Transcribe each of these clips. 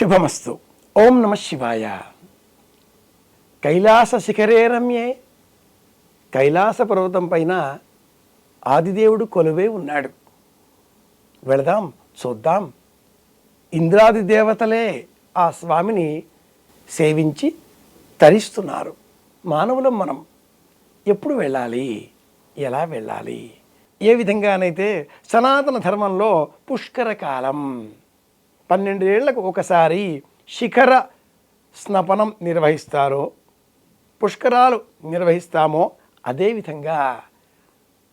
శుభమస్తు. ఓం నమ శివాయ. కైలాస శిఖరే రమ్యే. కైలాస పర్వతం పైన ఆదిదేవుడు కొలువే ఉన్నాడు. వెళదాం చూద్దాం. ఇంద్రాది దేవతలే ఆ స్వామిని సేవించి తరిస్తున్నారు. మానవులం మనం. ఎప్పుడు వెళ్ళాలి? ఎలా వెళ్ళాలి? ఏ విధంగానైతే సనాతన ధర్మంలో పుష్కర కాలం. పన్నెండేళ్ళకు ఒకసారి శిఖర స్నపనం నిర్వహిస్తారో పుష్కరాలు నిర్వహిస్తామో అదేవిధంగా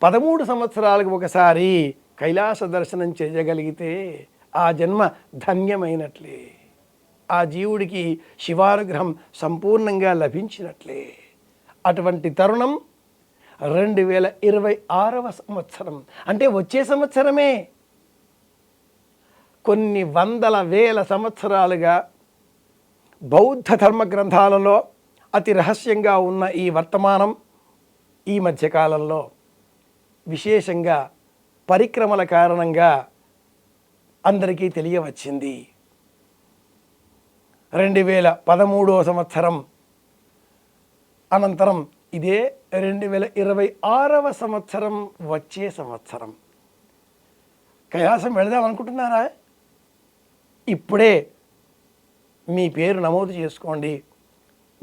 పదమూడు సంవత్సరాలకు ఒకసారి కైలాస దర్శనం చేయగలిగితే ఆ జన్మ ధన్యమైనట్లే. ఆ జీవుడికి శివానుగ్రహం సంపూర్ణంగా లభించినట్లే. అటువంటి తరుణం రెండు వేల ఇరవై ఆరవ సంవత్సరం. అంటే వచ్చే సంవత్సరమే కొన్ని వందల వేల సంవత్సరాలుగా బౌద్ధ ధర్మ గ్రంథాలలో అతి రహస్యంగా ఉన్న ఈ వర్తమానం ఈ మధ్యకాలంలో విశేషంగా పరిక్రమల కారణంగా అందరికీ తెలియవచ్చింది. రెండు వేల పదమూడవ సంవత్సరం అనంతరం ఇదే రెండు వేల ఇరవై ఆరవ సంవత్సరం వచ్చే సంవత్సరం. కైలాసం వెళదాం అనుకుంటున్నారా? ఇప్పుడే మీ పేరు నమోదు చేసుకోండి.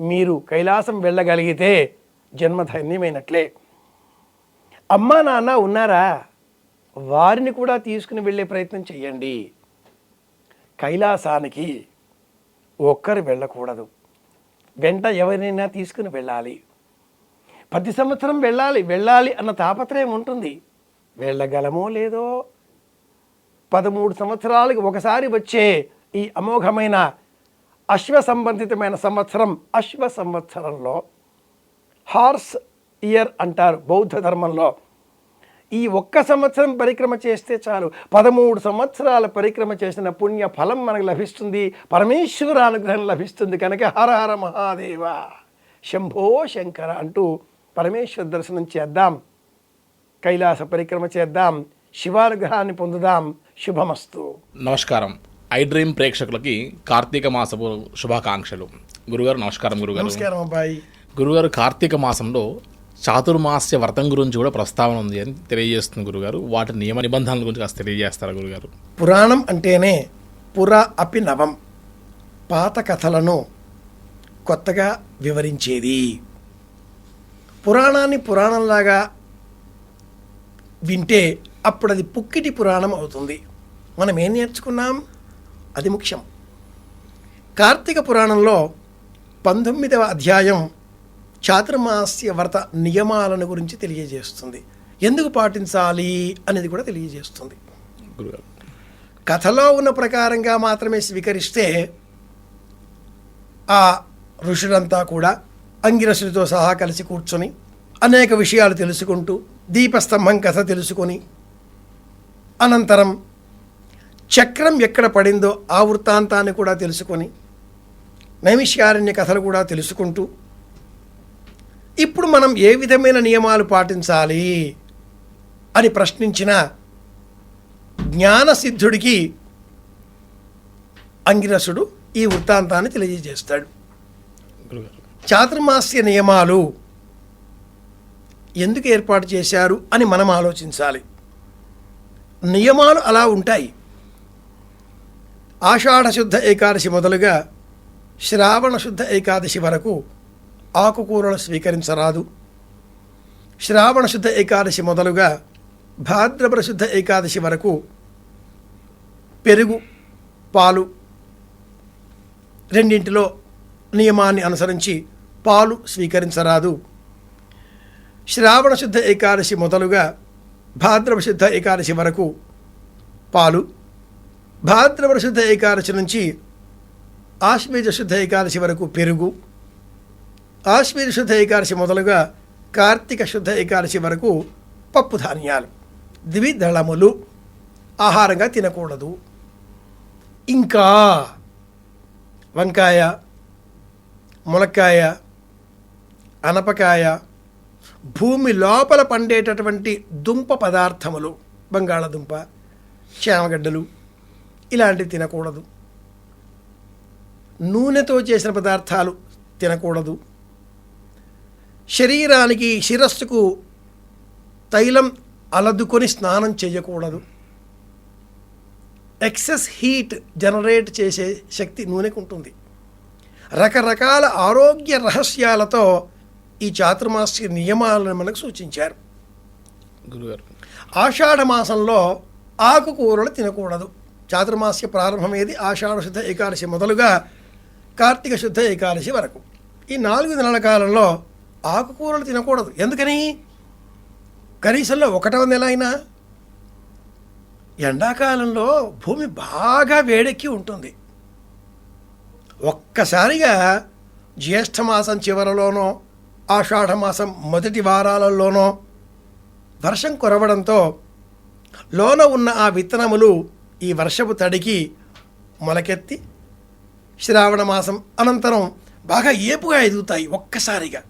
మీరు కైలాసం వెళ్ళగలిగితే జన్మధన్యమైనట్లే అమ్మా నాన్న ఉన్నారా? వారిని కూడా తీసుకుని వెళ్ళే ప్రయత్నం చేయండి కైలాసానికి ఒక్కరు వెళ్ళకూడదు. వెంట ఎవరినైనా తీసుకుని వెళ్ళాలి. ప్రతి సంవత్సరం వెళ్ళాలి వెళ్ళాలి అన్న తాపత్రయం ఉంటుంది. వెళ్ళగలమో లేదో పదమూడు సంవత్సరాలకు ఒకసారి వచ్చే ఈ అమోఘమైన అశ్వ సంబంధితమైన సంవత్సరం అశ్వ సంవత్సరంలో హార్స్ ఇయర్ అంటారు బౌద్ధ ధర్మంలో. ఈ ఒక్క సంవత్సరం పరిక్రమ చేస్తే చాలు. పదమూడు సంవత్సరాల పరిక్రమ చేసిన పుణ్య ఫలం మనకు లభిస్తుంది. పరమేశ్వర అనుగ్రహం లభిస్తుంది కనుక హర హర మహాదేవ శంభో శంకర అంటూ పరమేశ్వర దర్శనం చేద్దాం. కైలాస పరిక్రమ చేద్దాం. శివానుగ్రహాన్ని పొందుదాం. శుభమస్తు. నమస్కారం. ఐ డ్రీమ్ ప్రేక్షకులకి కార్తీక మాసపు శుభాకాంక్షలు. గురుగారు నమస్కారం గురుగారు. నమస్కారం అబ్బాయి. గురుగారు కార్తీక మాసంలో చాతుర్మాస్య వ్రతం గురించి కూడా ప్రస్తావన ఉంది అని తెలియజేస్తుంది గురుగారు. వాటి నియమ నిబంధనల గురించి కాస్త తెలియజేస్తారా గురుగారు? పురాణం అంటేనే పుర అపి నవం. పాత కథలను కొత్తగా వివరించేది. పురాణాన్ని పురాణంలాగా వింటే అప్పుడు అది పుక్కిటి పురాణం అవుతుంది. మనం ఏం నేర్చుకున్నాం? అది ముఖ్యం. కార్తీక పురాణంలో పంతొమ్మిదవ అధ్యాయం చాతుర్మాస్య వ్రత నియమాలను గురించి తెలియజేస్తుంది. ఎందుకు పాటించాలి అనేది కూడా తెలియజేస్తుంది. కథలో ఉన్న ప్రకారంగా మాత్రమే స్వీకరిస్తే ఆ ఋషులంతా కూడా అంగిరసులతో సహా కలిసి కూర్చొని అనేక విషయాలు తెలుసుకుంటూ దీపస్తంభం కథ తెలుసుకొని అనంతరం చక్రం ఎక్కడ పడిందో ఆ వృత్తాంతాన్ని కూడా తెలుసుకొని నైమిష్యారణ్య కథలు కూడా తెలుసుకుంటూ ఇప్పుడు మనం ఏ విధమైన నియమాలు పాటించాలి అని ప్రశ్నించిన జ్ఞానసిద్ధుడికి అంగిరసుడు ఈ వృత్తాంతాన్ని తెలియజేస్తాడు. చాతుర్మాస్య నియమాలు ఎందుకు ఏర్పాటు చేశారు అని మనం ఆలోచించాలి. నియమాలు అలా ఉంటాయి. ఆషాఢశుద్ధ ఏకాదశి మొదలుగా శ్రావణ శుద్ధ ఏకాదశి వరకు ఆకుకూరలు స్వీకరించరాదు. శ్రావణ శుద్ధ ఏకాదశి మొదలుగా భాద్రపర శుద్ధ ఏకాదశి వరకు పెరుగు పాలు రెండింటిలో నియమాన్ని అనుసరించి పాలు స్వీకరించరాదు. శ్రావణ శుద్ధ ఏకాదశి మొదలుగా భాద్రవశుద్ధ ఏకాదశి వరకు పాలు భాద్రవశుద్ధ ఏకాదశి నుంచి ఆశ్మీజ శుద్ధ ఏకాదశి వరకు పెరుగు ఆశ్మీజ శుద్ధ ఏకాదశి మొదలుగా కార్తీక శుద్ధ ఏకాదశి వరకు పప్పు ధాన్యాలు ద్విదళములు ఆహారంగా తినకూడదు. ఇంకా వంకాయ ములక్కాయ అనపకాయ భూమి లోపల పండేటటువంటి దుంప పదార్థములు బంగాళదుంప చామగడ్డలు ఇలాంటివి తినకూడదు. నూనెతో చేసిన పదార్థాలు తినకూడదు. శరీరానికి శిరస్సుకు తైలం అలదుకొని స్నానం చేయకూడదు. ఎక్సెస్ హీట్ జనరేట్ చేసే శక్తి నూనెకు ఉంటుంది రకరకాల ఆరోగ్య రహస్యాలతో ఈ చాతుర్మాస్య నియమాలను మనకు సూచించారు. గురుగారు. ఆషాఢ మాసంలో ఆకుకూరలు తినకూడదు. చాతుర్మాస్య ప్రారంభమేది ఆషాఢ శుద్ధ ఏకాదశి మొదలుగా కార్తీక శుద్ధ ఏకాదశి వరకు. ఈ నాలుగు నెలల కాలంలో ఆకుకూరలు తినకూడదు. ఎందుకని? కనీసంలో ఒకటవ నెల అయినా ఎండాకాలంలో భూమి బాగా వేడెక్కి ఉంటుంది. ఒక్కసారిగా జ్యేష్ఠమాసం చివరలోనో ఆషాఢమాసం మొదటి వారాలలోనో వర్షం కురవడంతో లోన ఉన్న ఆ విత్తనములు ఈ వర్షపు తడికి మొలకెత్తి శ్రావణ మాసం అనంతరం బాగా ఏపుగా ఎదుగుతాయి ఒక్కసారిగా.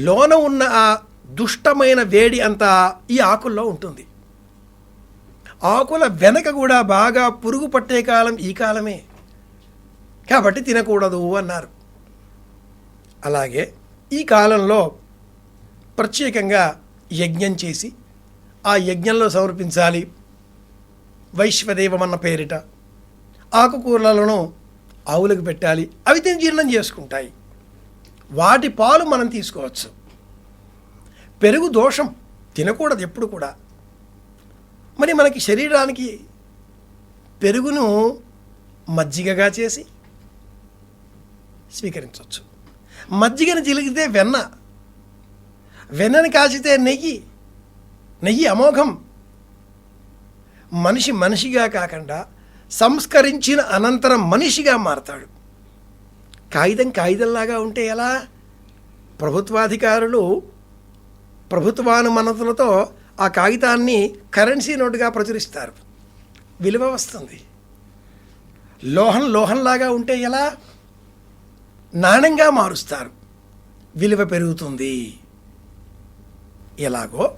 లోన ఉన్న ఆ దుష్టమైన వేడి అంతా ఈ ఆకుల్లో ఉంటుంది. ఆకుల వెనక కూడా బాగా పురుగు పట్టే కాలం ఈ కాలమే. కాబట్టి తినకూడదు అన్నారు. అలాగే ఈ కాలంలో ప్రత్యేకంగా యజ్ఞం చేసి ఆ యజ్ఞంలో సమర్పించాలి. వైశ్వదేవమన్న పేరిట ఆకుకూరలను ఆవులకు పెట్టాలి. అవి తిని జీర్ణం చేసుకుంటాయి. వాటి పాలు మనం తీసుకోవచ్చు. పెరుగు దోషం తినకూడదు ఎప్పుడు కూడా. మరి మనకి శరీరానికి పెరుగును మజ్జిగగా చేసి స్వీకరించవచ్చు. మజ్జిగను చిలికితే వెన్న. వెన్నని కాచితే నెయ్యి. నెయ్యి అమోఘం. మనిషి మనిషిగా కాకుండా సంస్కరించిన అనంతరం మనిషిగా మారతాడు. కాగితం కాగితంలాగా ఉంటే ఎలా? ప్రభుత్వాధికారులు ప్రభుత్వానుమనతులతో ఆ కాగితాన్ని కరెన్సీ నోటుగా ప్రచురిస్తారు. విలువ వస్తుంది. లోహం లోహంలాగా ఉంటే ఎలా? నాణ్యంగా మారుస్తారు. విలువ పెరుగుతుంది. ఎలాగో?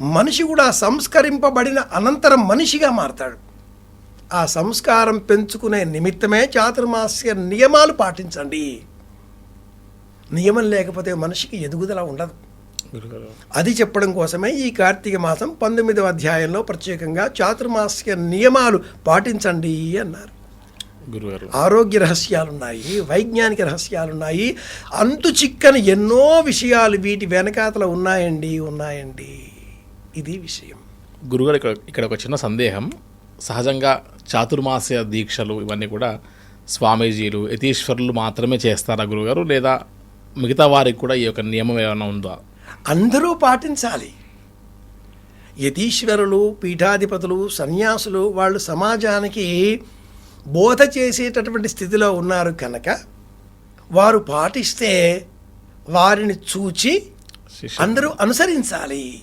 మనిషి కూడా సంస్కరింపబడిన అనంతరం మనిషిగా మారతాడు. ఆ సంస్కారం పెంచుకునే నిమిత్తమే చాతుర్మాస్య నియమాలు పాటించండి. నియమం లేకపోతే మనిషికి ఎదుగుదల ఉండదు. అది చెప్పడం కోసమే ఈ కార్తీక మాసం పంతొమ్మిదవ అధ్యాయంలో ప్రత్యేకంగా చాతుర్మాస్య నియమాలు పాటించండి అన్నారు. ఆరోగ్య రహస్యాలున్నాయి వైజ్ఞానిక రహస్యాలున్నాయి. అంతు చిక్కని ఎన్నో విషయాలు వీటి వెనకాతల ఉన్నాయండి ఉన్నాయండి. ఇది విషయం. గురుగారు ఇక్కడ ఒక చిన్న సందేహం. సహజంగా చాతుర్మాస్య దీక్షలు ఇవన్నీ కూడా స్వామీజీలు యతీశ్వరులు మాత్రమే చేస్తారా గురుగారు? లేదా మిగతా వారికి కూడా ఈ యొక్క నియమం ఏమైనా ఉందా? అందరూ పాటించాలి. యతీశ్వరులు పీఠాధిపతులు సన్యాసులు వాళ్ళు సమాజానికి బోధ చేసేటటువంటి స్థితిలో ఉన్నారు కనుక వారు పాటిస్తే వారిని చూచి అందరూ అనుసరించాలి.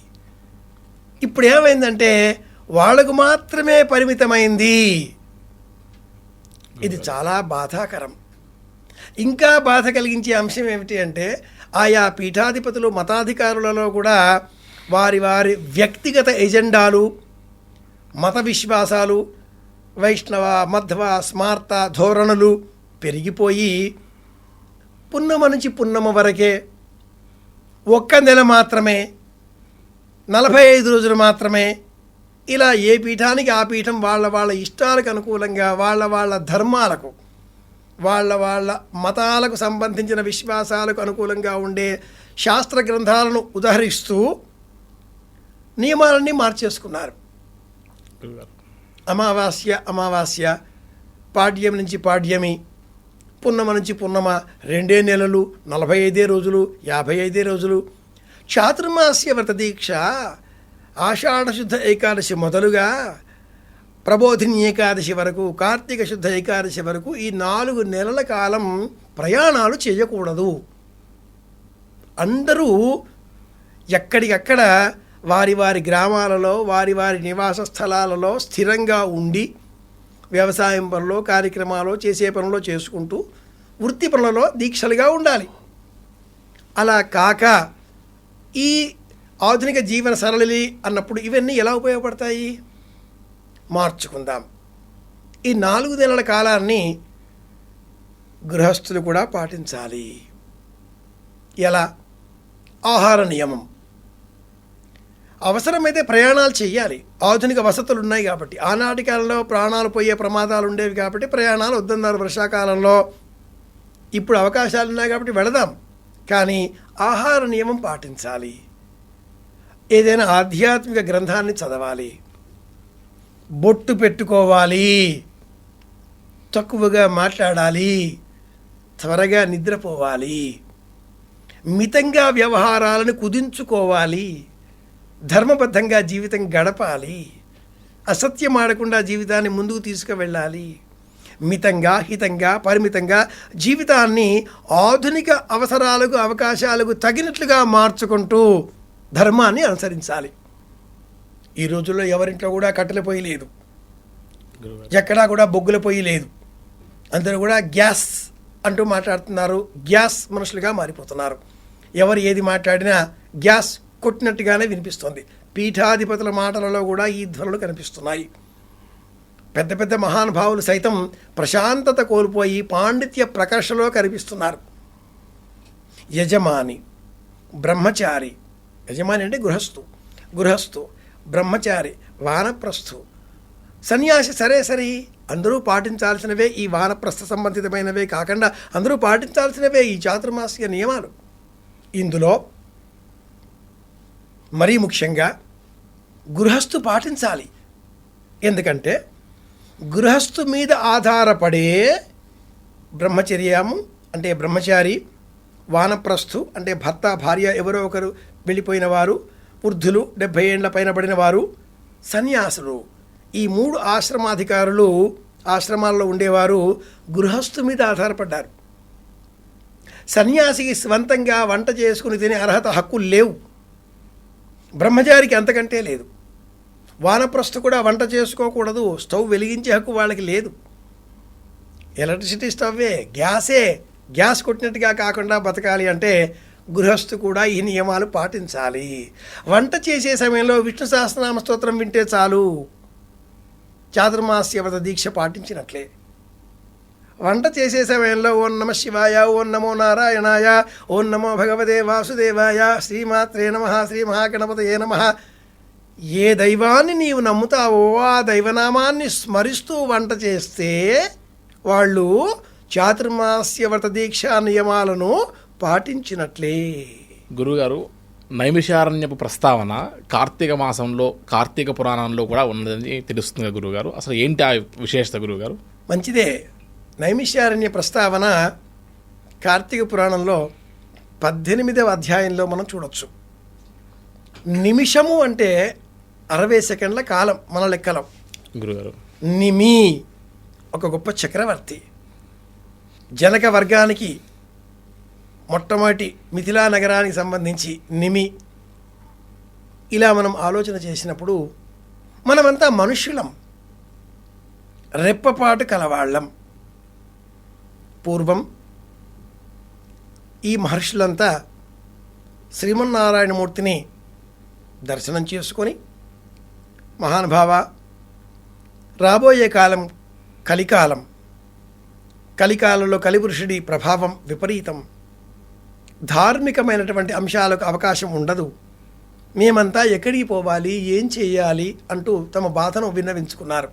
ఇప్పుడు ఏమైందంటే వాళ్ళకు మాత్రమే పరిమితమైంది. ఇది చాలా బాధాకరం. ఇంకా బాధ కలిగించే అంశం ఏమిటి అంటే ఆయా పీఠాధిపతులు మతాధికారులలో కూడా వారి వారి వ్యక్తిగత ఎజెండాలు మత విశ్వాసాలు వైష్ణవ మధ్వ స్మార్త ధోరణులు పెరిగిపోయి పున్నమ నుంచి పున్నమ వరకే ఒక్క నెల మాత్రమే నలభై ఐదు రోజులు మాత్రమే ఇలా ఏ పీఠానికి ఆ పీఠం వాళ్ళ వాళ్ళ ఇష్టాలకు అనుకూలంగా వాళ్ళ వాళ్ళ ధర్మాలకు వాళ్ళ వాళ్ళ మతాలకు సంబంధించిన విశ్వాసాలకు అనుకూలంగా ఉండే శాస్త్ర గ్రంథాలను ఉదహరిస్తూ నియమాలన్నీ మార్చేసుకున్నారు. అమావాస్య అమావాస్య పాడ్యం నుంచి పాడ్యమి పున్నమ నుంచి పున్నమ రెండే నెలలు నలభై ఐదే రోజులు యాభై ఐదే రోజులు. చాతుర్మాస్య వ్రత దీక్ష ఏకాదశి మొదలుగా ప్రబోధిని ఏకాదశి వరకు కార్తీక శుద్ధ ఏకాదశి వరకు ఈ నాలుగు నెలల కాలం ప్రయాణాలు చేయకూడదు. అందరూ ఎక్కడికక్కడ వారి వారి గ్రామాలలో వారి వారి నివాస స్థలాలలో స్థిరంగా ఉండి వ్యవసాయం పనులు కార్యక్రమాలు చేసే పనులు చేసుకుంటూ వృత్తి పనులలో దీక్షలుగా ఉండాలి. అలా కాక ఈ ఆధునిక జీవన సరళి అన్నప్పుడు ఇవన్నీ ఎలా ఉపయోగపడతాయి? మార్చుకుందాం. ఈ నాలుగు నెలల కాలాన్ని గృహస్థులు కూడా పాటించాలి. ఎలా? ఆహార నియమం. అవసరమైతే ప్రయాణాలు చేయాలి ఆధునిక వసతులు ఉన్నాయి కాబట్టి. ఆనాటి కాలంలో ప్రాణాలు పోయే ప్రమాదాలు ఉండేవి కాబట్టి ప్రయాణాలు వద్దన్నారు. వర్షాకాలంలో ఇప్పుడు అవకాశాలు ఉన్నాయి కాబట్టి వెళదాం. కానీ ఆహార నియమం పాటించాలి. ఏదైనా ఆధ్యాత్మిక గ్రంథాన్ని చదవాలి. బొట్టు పెట్టుకోవాలి. తక్కువగా మాట్లాడాలి. త్వరగా నిద్రపోవాలి. మితంగా వ్యవహారాలను కుదించుకోవాలి. ధర్మబద్ధంగా జీవితం గడపాలి. అసత్యం ఆడకుండా జీవితాన్ని ముందుకు తీసుకువెళ్ళాలి. మితంగా హితంగా పరిమితంగా జీవితాన్ని ఆధునిక అవసరాలకు అవకాశాలకు తగినట్లుగా మార్చుకుంటూ ధర్మాన్ని అనుసరించాలి. ఈ రోజుల్లో ఎవరింట్లో కూడా కట్టెల పొయ్యి లేదు. ఎక్కడా కూడా బొగ్గుల పొయ్యి లేదు. అందరూ కూడా గ్యాస్ అంటూ మాట్లాడుతున్నారు. గ్యాస్ మనుషులుగా మారిపోతున్నారు. ఎవరు ఏది మాట్లాడినా గ్యాస్ కొట్టినట్టుగానే వినిపిస్తుంది. పీఠాధిపతుల మాటలలో కూడా ఈ ధ్వనులు కనిపిస్తున్నాయి. పెద్ద పెద్ద మహానుభావులు సైతం ప్రశాంతత కోల్పోయి పాండిత్య ప్రకర్షలో కనిపిస్తున్నారు. యజమాని బ్రహ్మచారి యజమాని అంటే గృహస్థు గృహస్థు బ్రహ్మచారి వానప్రస్థు సన్యాసి సరే సరే అందరూ పాటించాల్సినవే ఈ వానప్రస్థ సంబంధితమైనవే కాకుండా అందరూ పాటించాల్సినవే ఈ చాతుర్మాసిక నియమాలు. ఇందులో మరీ ముఖ్యంగా గృహస్థు పాటించాలి. ఎందుకంటే గృహస్థు మీద ఆధారపడే బ్రహ్మచర్యము అంటే బ్రహ్మచారి వానప్రస్థు అంటే భర్త భార్య ఎవరో ఒకరు వెళ్ళిపోయిన వారు వృద్ధులు డెబ్భై ఏండ్ల పైన పడిన వారు సన్యాసులు. ఈ మూడు ఆశ్రమాధికారులు ఆశ్రమాల్లో ఉండేవారు గృహస్థు మీద ఆధారపడ్డారు. సన్యాసికి స్వంతంగా వంట చేసుకుని తినే అర్హత హక్కులు లేవు. బ్రహ్మచారికి అంతకంటే లేదు. వానప్రస్థ కూడా వంట చేసుకోకూడదు. స్టవ్ వెలిగించే హక్కు వాళ్ళకి లేదు. ఎలక్ట్రిసిటీ స్టవ్వే గ్యాసే. గ్యాస్ కొట్టినట్టుగా కాకుండా బతకాలి అంటే గృహస్థు కూడా ఈ నియమాలు పాటించాలి. వంట చేసే సమయంలో విష్ణు సహస్రనామ స్తోత్రం వింటే చాలు. చాతుర్మాస్యవత దీక్ష పాటించినట్లే. వంట చేసే సమయంలో ఓం నమ శివాయ ఓం నమో నారాయణాయ ఓం నమో భగవతే వాసుదేవాయ శ్రీమాత్రే నమ శ్రీ మహాగణపతయే నమ. ఏ దైవాన్ని నీవు నమ్ముతావో ఆ దైవనామాన్ని స్మరిస్తూ వంట చేస్తే వాళ్ళు చాతుర్మాస్య వ్రత దీక్షా నియమాలను పాటించినట్లే. గురుగారు నైమిషారణ్యపు ప్రస్తావన కార్తీక మాసంలో కార్తీక పురాణంలో కూడా ఉన్నదని తెలుస్తుంది గురుగారు అసలు ఏంటి ఆ విశేషత గురుగారు మంచిదే. నైమిషారణ్య ప్రస్తావన కార్తీక పురాణంలో పద్దెనిమిదవ అధ్యాయంలో మనం చూడొచ్చు. నిమిషము అంటే అరవై సెకండ్ల కాలం మన లెక్కలో. గురుగారు. నిమి ఒక గొప్ప చక్రవర్తి. జనక వర్గానికి మొట్టమొదటి మిథిలా నగరానికి సంబంధించి నిమి. ఇలా మనం ఆలోచన చేసినప్పుడు మనమంతా మనుష్యులం రెప్పపాటు కలవాళ్ళం. పూర్వం ఈ మహర్షులంతా శ్రీమన్నారాయణమూర్తిని దర్శనం చేసుకొని మహానుభావ రాబోయే కాలం కలికాలం కలికాలంలో కలిపురుషుడి ప్రభావం విపరీతం. ధార్మికమైనటువంటి అంశాలకు అవకాశం ఉండదు. మేమంతా ఎక్కడికి పోవాలి ఏం చేయాలి అంటూ తమ బాధను విన్నవించుకున్నారు.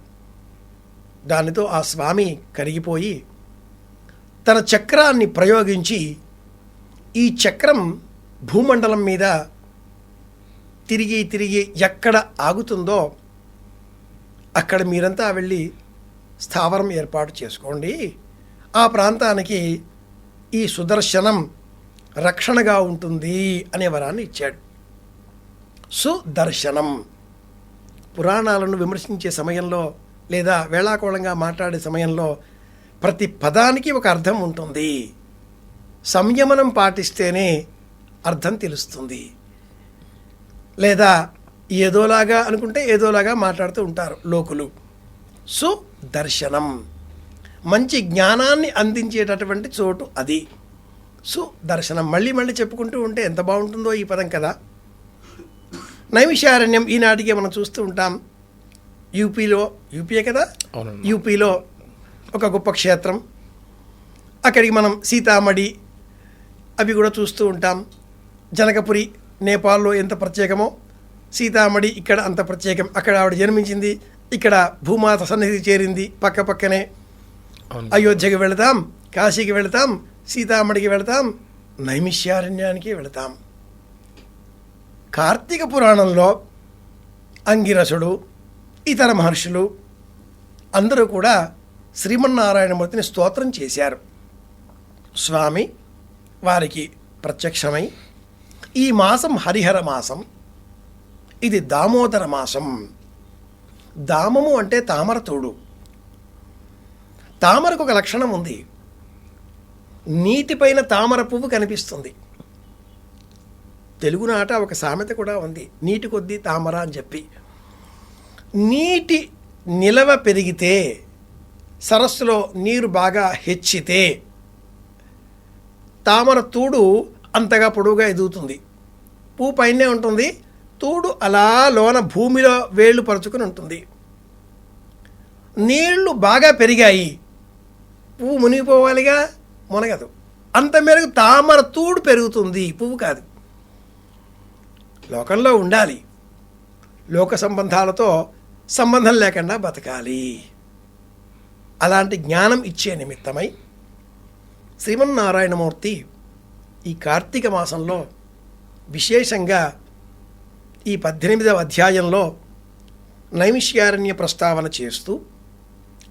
దానితో ఆ స్వామి కరిగిపోయి తన చక్రాన్ని ప్రయోగించి ఈ చక్రం భూమండలం మీద తిరిగి తిరిగి ఎక్కడ ఆగుతుందో అక్కడ మీరంతా వెళ్ళి స్థావరం ఏర్పాటు చేసుకోండి. ఆ ప్రాంతానికి ఈ సుదర్శనం రక్షణగా ఉంటుంది అనే వరాన్ని ఇచ్చాడు. సుదర్శనం. పురాణాలను విమర్శించే సమయంలో లేదా వేళాకోళంగా మాట్లాడే సమయంలో ప్రతి పదానికి ఒక అర్థం ఉంటుంది. సంయమనం పాటిస్తేనే అర్థం తెలుస్తుంది. లేదా ఏదోలాగా అనుకుంటే ఏదోలాగా మాట్లాడుతూ ఉంటారు లోకులు. సుదర్శనం మంచి జ్ఞానాన్ని అందించేటటువంటి చోటు అది. సుదర్శనం మళ్ళీ మళ్ళీ చెప్పుకుంటూ ఉంటే ఎంత బాగుంటుందో ఈ పదం కదా. నైమిషారణ్యం ఈనాటికే మనం చూస్తూ ఉంటాం. యూపీలో యూపీయే కదా? యూపీలో ఒక గొప్ప క్షేత్రం. అక్కడికి మనం సీతామడి అవి కూడా చూస్తూ ఉంటాం. జనకపురి నేపాల్లో ఎంత ప్రత్యేకమో సీతామడి ఇక్కడ అంత ప్రత్యేకం. అక్కడ ఆవిడ జన్మించింది ఇక్కడ భూమాత సన్నిధి చేరింది పక్క పక్కనే. అయోధ్యకి వెళతాం కాశీకి వెళతాం సీతామడికి వెళతాం నైమిష్యారణ్యానికి వెళతాం. కార్తీక పురాణంలో అంగిరసుడు ఇతర మహర్షులు అందరూ కూడా శ్రీమన్నారాయణమూర్తిని స్తోత్రం చేశారు. స్వామి వారికి ప్రత్యక్షమై ఈ మాసం హరిహర మాసం ఇది దామోదర మాసం. దామము అంటే తామరతోడు తామరకు ఒక లక్షణం ఉంది. నీటిపైన తామర పువ్వు కనిపిస్తుంది. తెలుగునాట ఒక సామెత కూడా ఉంది. నీటి కొద్దీ తామర అని చెప్పి. నీటి నిలవ పెరిగితే సరస్సులో నీరు బాగా హెచ్చితే తామర తూడు అంతగా పొడవుగా ఎదుగుతుంది. పువ్వు పైనే ఉంటుంది. తూడు అలా లోన భూమిలో వేళ్ళు పరుచుకుని ఉంటుంది. నీళ్ళు బాగా పెరిగాయి. పువ్వు మునిగిపోవాలిగా? మునగదు. అంత మేరకు తామర తూడు పెరుగుతుంది. పువ్వు కాదు. లోకంలో ఉండాలి. లోక సంబంధాలతో సంబంధం లేకుండా బతకాలి. అలాంటి జ్ఞానం ఇచ్చే నిమిత్తమై శ్రీమన్నారాయణమూర్తి ఈ కార్తీక మాసంలో విశేషంగా ఈ పద్దెనిమిదవ అధ్యాయంలో నైమిష్యారణ్య ప్రస్తావన చేస్తూ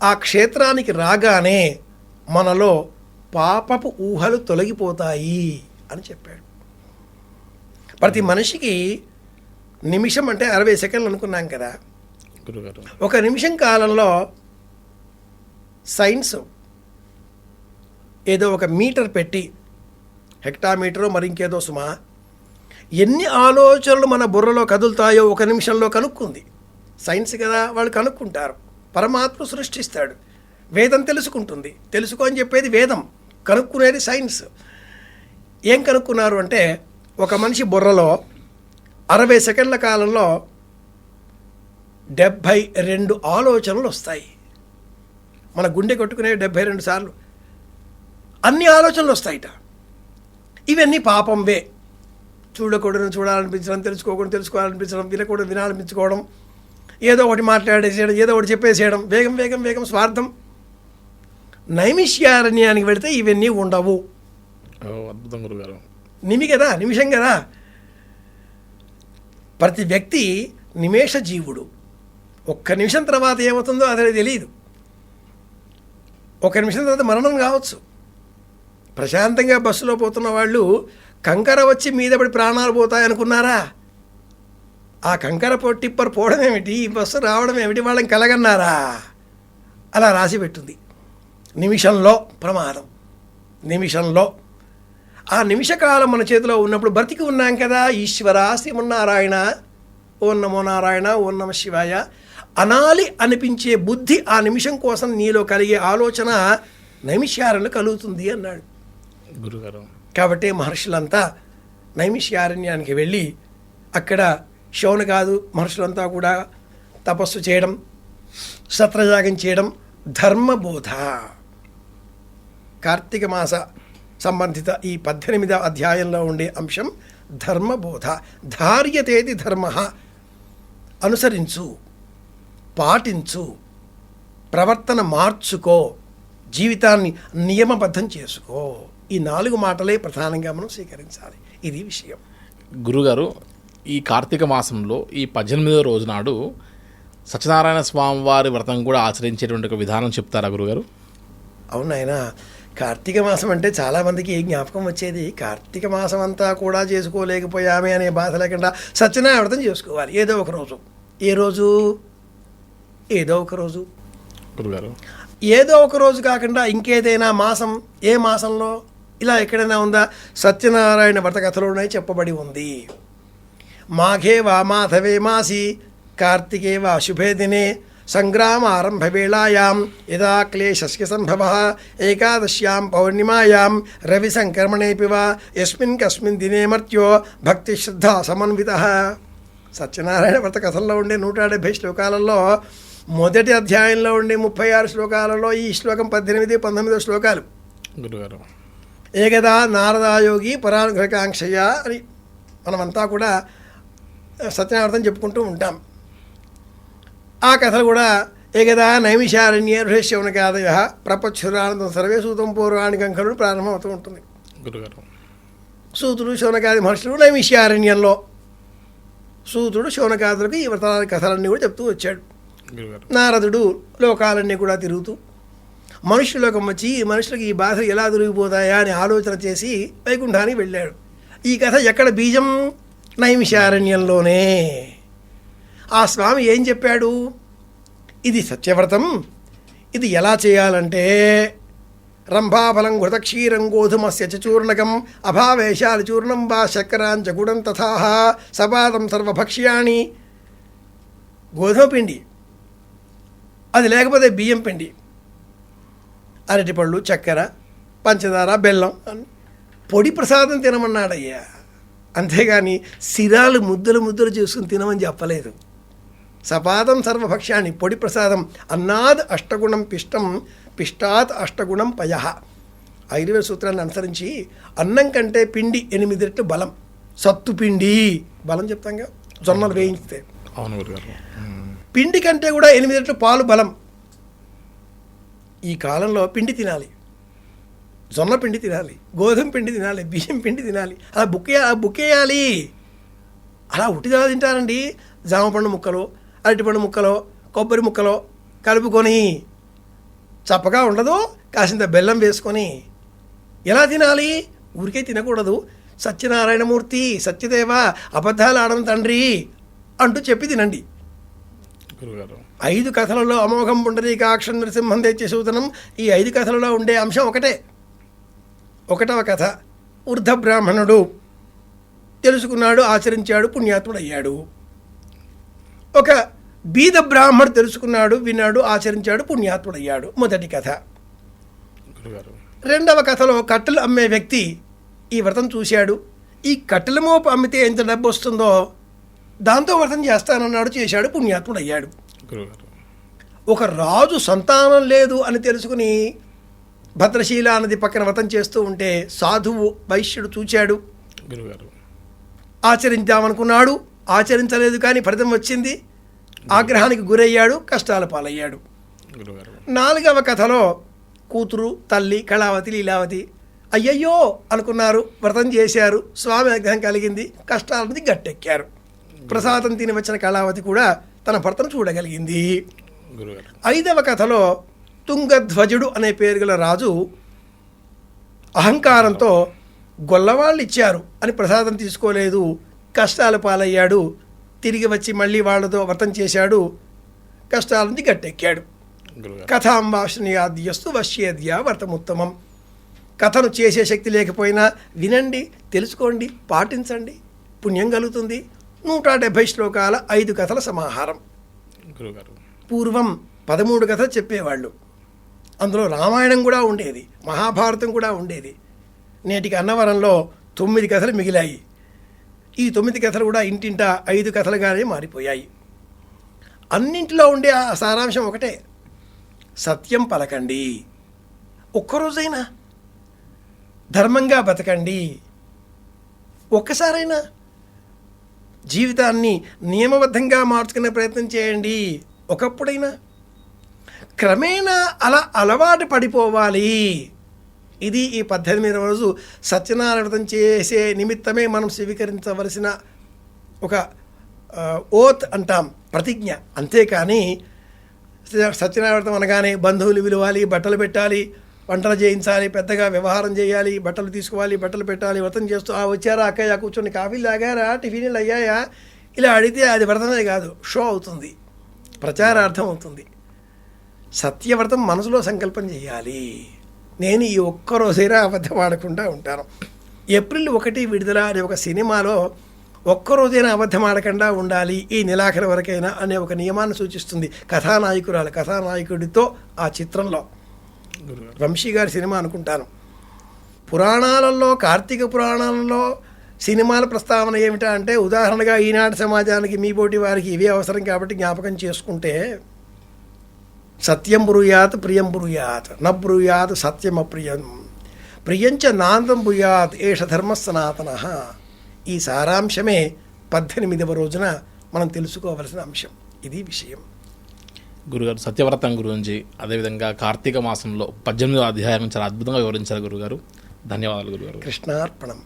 ఆ క్షేత్రానికి రాగానే మనలో పాపపు ఊహలు తొలగిపోతాయి అని చెప్పాడు. ప్రతి మనిషికి నిమిషం అంటే అరవై సెకండ్లు అనుకున్నాం కదా. ఒక నిమిషం కాలంలో సైన్స్ ఏదో ఒక మీటర్ పెట్టి హెక్టామీటరో మరి ఇంకేదో సుమా ఎన్ని ఆలోచనలు మన బుర్రలో కదులుతాయో ఒక నిమిషంలో కనుక్కుంది. సైన్స్ కదా వాళ్ళు కనుక్కుంటారు. పరమాత్మ సృష్టిస్తాడు. వేదం తెలుసుకుంటుంది. తెలుసుకో అని చెప్పేది వేదం. కనుక్కునేది సైన్స్. ఏం కనుక్కున్నారు అంటే ఒక మనిషి బుర్రలో అరవై సెకండ్ల కాలంలో డెబ్భై రెండు ఆలోచనలు వస్తాయి. మన గుండె కొట్టుకునే డెబ్భై రెండు సార్లు. అన్ని ఆలోచనలు వస్తాయిట. ఇవన్నీ పాపంవే చూడకూడదు చూడాలనిపించడం తెలుసుకోకూడదు తెలుసుకోవాలనిపించడం వినకూడదు వినాలనిపించుకోవడం ఏదో ఒకటి మాట్లాడేసేయడం ఏదో ఒకటి చెప్పేసేయడం వేగం వేగం వేగం స్వార్థం. నైమిష్యారణ్యానికి వెళితే ఇవన్నీ ఉండవు. అద్భుతం గురుగారు. నిమి కదా నిమిషం కదా. ప్రతి వ్యక్తి నిమేష జీవుడు ఒక్క నిమిషం తర్వాత ఏమవుతుందో అతనికి తెలియదు. ఒక నిమిషం తర్వాత మరణం కావచ్చు. ప్రశాంతంగా బస్సులో పోతున్న వాళ్ళు కంకర వచ్చి మీద పడి ప్రాణాలు పోతాయనుకున్నారా ఆ కంకర పో టిప్పర్ పోవడం ఏమిటి? ఈ బస్సు రావడం ఏమిటి? వాళ్ళని కలగన్నారా? అలా రాసి పెట్టింది. నిమిషంలో ప్రమాదం. నిమిషంలో. ఆ నిమిషకాలం మన చేతిలో ఉన్నప్పుడు బ్రతికి ఉన్నాం కదా. ఈశ్వర శ్రీమన్నారాయణ ఓం నమో నారాయణ ఓం నమ శివాయ. అనాలి అనిపించే బుద్ధి ఆ నిమిషం కోసం నీలో కలిగే ఆలోచన నైమిష్యారణ్యంలో కలుగుతుంది అన్నాడు. గురుగారు. కాబట్టి మహర్షులంతా నైమిష్యారణ్యానికి వెళ్ళి అక్కడ శౌన కాదు మహర్షులంతా కూడా తపస్సు చేయడం సత్రయాగం చేయడం ధర్మబోధ. కార్తీక మాస సంబంధిత ఈ పద్దెనిమిదవ అధ్యాయంలో ఉండే అంశం ధర్మబోధ. ధార్యతేది ధర్మ. అనుసరించు. పాటించు ప్రవర్తన మార్చుకో జీవితాన్ని నియమబద్ధం చేసుకో. ఈ నాలుగు మాటలే ప్రధానంగా మనం స్వీకరించాలి. ఇది విషయం. గురుగారు ఈ కార్తీక మాసంలో ఈ పద్దెనిమిదవ రోజు నాడు సత్యనారాయణ స్వామి వారి వ్రతం కూడా ఆచరించేటువంటి ఒక విధానం చెప్తారా గురుగారు? అవునాయన కార్తీక మాసం అంటే చాలామందికి ఏ జ్ఞాపకం వచ్చేది? కార్తీక మాసం అంతా కూడా చేసుకోలేకపోయామే అనే బాధ లేకుండా సత్యనారాయణ వ్రతం చేసుకోవాలి. ఏదో ఒక రోజు. ఏ రోజు? ఏదో ఒక రోజు. ఏదో ఒక రోజు కాకుండా ఇంకేదైనా మాసం ఏ మాసంలో ఇలా ఎక్కడైనా ఉందా? సత్యనారాయణ వ్రత కథలోనే చెప్పబడి ఉంది. మాఘే వా మాధవే మాసి కార్తికే వా శుభే దినే సంగ్రామ ఆరంభ వేళాయాం యదా క్లేశస్య సంభవ ఏకాదశ్యాం పౌర్ణిమాయాం రవి సంక్రమణేపి వా యస్మిన్ కస్మిన్ దినే మర్త్యో భక్తి శ్రద్ధ సమన్విత. సత్యనారాయణ వ్రత కథల్లో ఉండే నూట డెబ్భై శ్లోకాలలో మొదటి అధ్యాయంలో ఉండే ముప్పై ఆరు శ్లోకాలలో ఈ శ్లోకం పద్దెనిమిది పంతొమ్మిదో శ్లోకాలు. గురుగారు. ఏకదా నారదాయోగి పరానుగ్రహకాంక్షయ అని మనమంతా కూడా సత్యనారాయణ చెప్పుకుంటూ ఉంటాం. ఆ కథలు కూడా ఏకదా నైమిషారణ్య ఋషశవనకాదయ ప్రపచ్చురానందం సర్వే సూతం పౌరాణికం ఖలు ప్రారంభమవుతూ ఉంటుంది. గురుగారు. సూతుడు శౌనకాది మహర్షులు నైమిషారణ్యంలో సూతుడు శౌనకాదులకు ఈ వ్రతాల కథలన్నీ కూడా చెప్తూ వచ్చాడు. నారదుడు లోకాలన్నీ కూడా తిరుగుతూ మనుష్యులోకం వచ్చి మనుషులకి మనుషులకు ఈ బాధలు ఎలా దొరికిపోతాయా అని ఆలోచన చేసి వైకుంఠానికి వెళ్ళాడు. ఈ కథ ఎక్కడ బీజం నైమిషారణ్యంలోనే. ఆ స్వామి ఏం చెప్పాడు? ఇది సత్యవ్రతం. ఇది ఎలా చేయాలంటే రంభాఫలం ఘృతక్షీరం గోధుమస్య చ చూర్ణకం అభావేశాలు చూర్ణం వా శర్కరాంచ గుడం తథా సపాదం సర్వభక్ష్యాణి. గోధుమ పిండి అది లేకపోతే బియ్యం పిండి. అరటిపళ్ళు చక్కెర పంచదార బెల్లం. పొడి ప్రసాదం తినమన్నాడయ్యా. అంతేగాని సిరాలు ముద్దలు ముద్దలు చేసుకుని తినమని చెప్పలేదు. సపాదం సర్వభక్ష్యాన్ని పొడి ప్రసాదం అన్నాద్ అష్టగుణం పిష్టం పిష్టాత్ అష్టగుణం పయ. ఆయుర్వేద సూత్రాన్ని అనుసరించి అన్నం కంటే పిండి ఎనిమిది రెట్లు బలం. సత్తు పిండి. బలం చెప్తాంగా? జొన్నలు వేయించితే. అవును పిండి కంటే కూడా ఎనిమిది రెట్లు పాలు బలం. ఈ కాలంలో పిండి తినాలి. జొన్న పిండి తినాలి. గోధుమ పిండి తినాలి. బియ్యం పిండి తినాలి. అలా బుక్ బుక్కేయాలి. అలా ఉట్టిదలా తింటారండి. జామ పండు ముక్కలు అరటిపండు ముక్కలు కొబ్బరి ముక్కలు కలుపుకొని చప్పగా ఉండదు. కాసింత బెల్లం వేసుకొని ఎలా తినాలి? ఊరికే తినకూడదు. సత్యనారాయణమూర్తి సత్యదేవ అబద్ధాలు ఆడడం తండ్రి అంటూ చెప్పి తినండి. ఐదు కథలలో అమోఘం పుండరీకాక్షం నరసింహం తెచ్చే సూతనం ఈ ఐదు కథలలో ఉండే అంశం ఒకటే. ఒకటవ కథ వృద్ధ బ్రాహ్మణుడు తెలుసుకున్నాడు ఆచరించాడు పుణ్యాత్ముడయ్యాడు. ఒక బీద బ్రాహ్మణుడు తెలుసుకున్నాడు విన్నాడు ఆచరించాడు పుణ్యాత్ముడయ్యాడు. మొదటి కథ. రెండవ కథలో కట్టెలు అమ్మే వ్యక్తి ఈ వ్రతం చూశాడు. ఈ కట్టెల మోపు అమ్మితే ఎంత డబ్బు వస్తుందో దాంతో వ్రతం చేస్తానన్నాడు చేశాడు పుణ్యాత్ముడయ్యాడు గురుగారు ఒక రాజు సంతానం లేదు అని తెలుసుకుని భద్రశీల నది పక్కన వ్రతం చేస్తూ ఉంటే సాధువు వైశ్యుడు చూచాడు. గురుగారు ఆచరించామనుకున్నాడు ఆచరించలేదు కానీ ఫలితం వచ్చింది. ఆగ్రహానికి గురయ్యాడు కష్టాల పాలయ్యాడు. నాలుగవ కథలో కూతురు తల్లి కళావతి లీలావతి అయ్యయ్యో అనుకున్నారు వ్రతం చేశారు స్వామి అనుగ్రహం కలిగింది కష్టాల నుంచి గట్టెక్కారు. ప్రసాదం తిని వచ్చిన కళావతి కూడా తన భర్తను చూడగలిగింది. ఐదవ కథలో తుంగధ్వజుడు అనే పేరు గల రాజు అహంకారంతో గొల్లవాళ్ళు ఇచ్చారు అని ప్రసాదం తీసుకోలేదు. కష్టాల పాలయ్యాడు. తిరిగి వచ్చి మళ్ళీ వాళ్ళతో వ్రతం చేశాడు. కష్టాల నుంచి గట్టెక్కాడు. కథాంబాషణీయాద్యస్తు వశ్యేద్యా వ్రతముత్తమం. కథను చేసే శక్తి లేకపోయినా వినండి తెలుసుకోండి పాటించండి. పుణ్యం కలుగుతుంది. నూట డెబ్భై శ్లోకాల ఐదు కథల సమాహారం. పూర్వం పదమూడు కథలు చెప్పేవాళ్ళు. అందులో రామాయణం కూడా ఉండేది మహాభారతం కూడా ఉండేది. నేటికి అన్నవరంలో తొమ్మిది కథలు మిగిలాయి. ఈ తొమ్మిది కథలు కూడా ఇంటింటా ఐదు కథలుగానే మారిపోయాయి. అన్నింటిలో ఉండే ఆ సారాంశం ఒకటే. సత్యం పలకండి. ఒక్కరోజైనా ధర్మంగా బతకండి. ఒక్కసారైనా జీవితాన్ని నియమబద్ధంగా మార్చుకునే ప్రయత్నం చేయండి. ఒకప్పుడైనా క్రమేణా అలా అలవాటు పడిపోవాలి. ఇది ఈ పద్దెనిమిదవ రోజు సత్యనారాయణ వ్రతం చేసే నిమిత్తమే మనం స్వీకరించవలసిన ఒక ఓత్ అంటాం ప్రతిజ్ఞ. అంతేకాని సత్యనారాయణ వ్రతం అనగానే బంధువులు విలువాలి బట్టలు పెట్టాలి వంటలు చేయించాలి పెద్దగా వ్యవహారం చేయాలి బట్టలు తీసుకోవాలి బట్టలు పెట్టాలి వ్రతం చేస్తూ ఆ వచ్చారా అక్కయ్య కూర్చొని కాఫీలు తాగారా టిఫిన్లు అయ్యాయా? ఇలా అడిగితే అది వ్రతమే కాదు షో అవుతుంది ప్రచారార్థం అవుతుంది. సత్యవ్రతం మనసులో సంకల్పం చేయాలి. నేను ఈ ఒక్క రోజైనా అబద్ధం ఆడకుండా ఉంటాను. ఏప్రిల్ ఒకటి విడుదల అనే ఒక సినిమాలో ఒక్కరోజైనా అబద్ధం ఆడకుండా ఉండాలి ఈ నెలాఖరు వరకైనా అనే ఒక నియమాన్ని సూచిస్తుంది కథానాయకురాలు కథానాయకుడితో ఆ చిత్రంలో. వంశీ గారి సినిమా అనుకుంటాను. పురాణాలలో కార్తీక పురాణాలలో సినిమాల ప్రస్తావన ఏమిటా అంటే ఉదాహరణగా ఈనాటి సమాజానికి మీ పోటీ వారికి ఇవే అవసరం కాబట్టి జ్ఞాపకం చేసుకుంటే సత్యం బ్రూయాత్ ప్రియం బ్రూయాత్ న బ్రూయాత్ సత్యం అప్రియం ప్రియంచ నాందం భూయాత్ ఏష ధర్మ సనాతన. ఈ సారాంశమే పద్దెనిమిదవ రోజున మనం తెలుసుకోవలసిన అంశం. ఇది విషయం. గురుగారు సత్యవ్రతం గురించి అదేవిధంగా కార్తీక మాసంలో పద్దెనిమిదో అధ్యాయం చాలా అద్భుతంగా వివరించారు గురుగారు. ధన్యవాదాలు గురుగారు. కృష్ణార్పణం.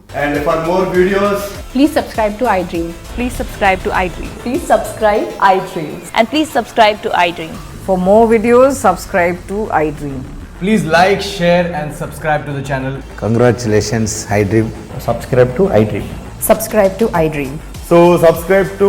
For more videos please subscribe to I dream please subscribe to I dream please subscribe I dream and please subscribe to I dream for more videos subscribe to I dream please like share and subscribe to the channel congratulations I dream subscribe to I dream subscribe to I dream so subscribe to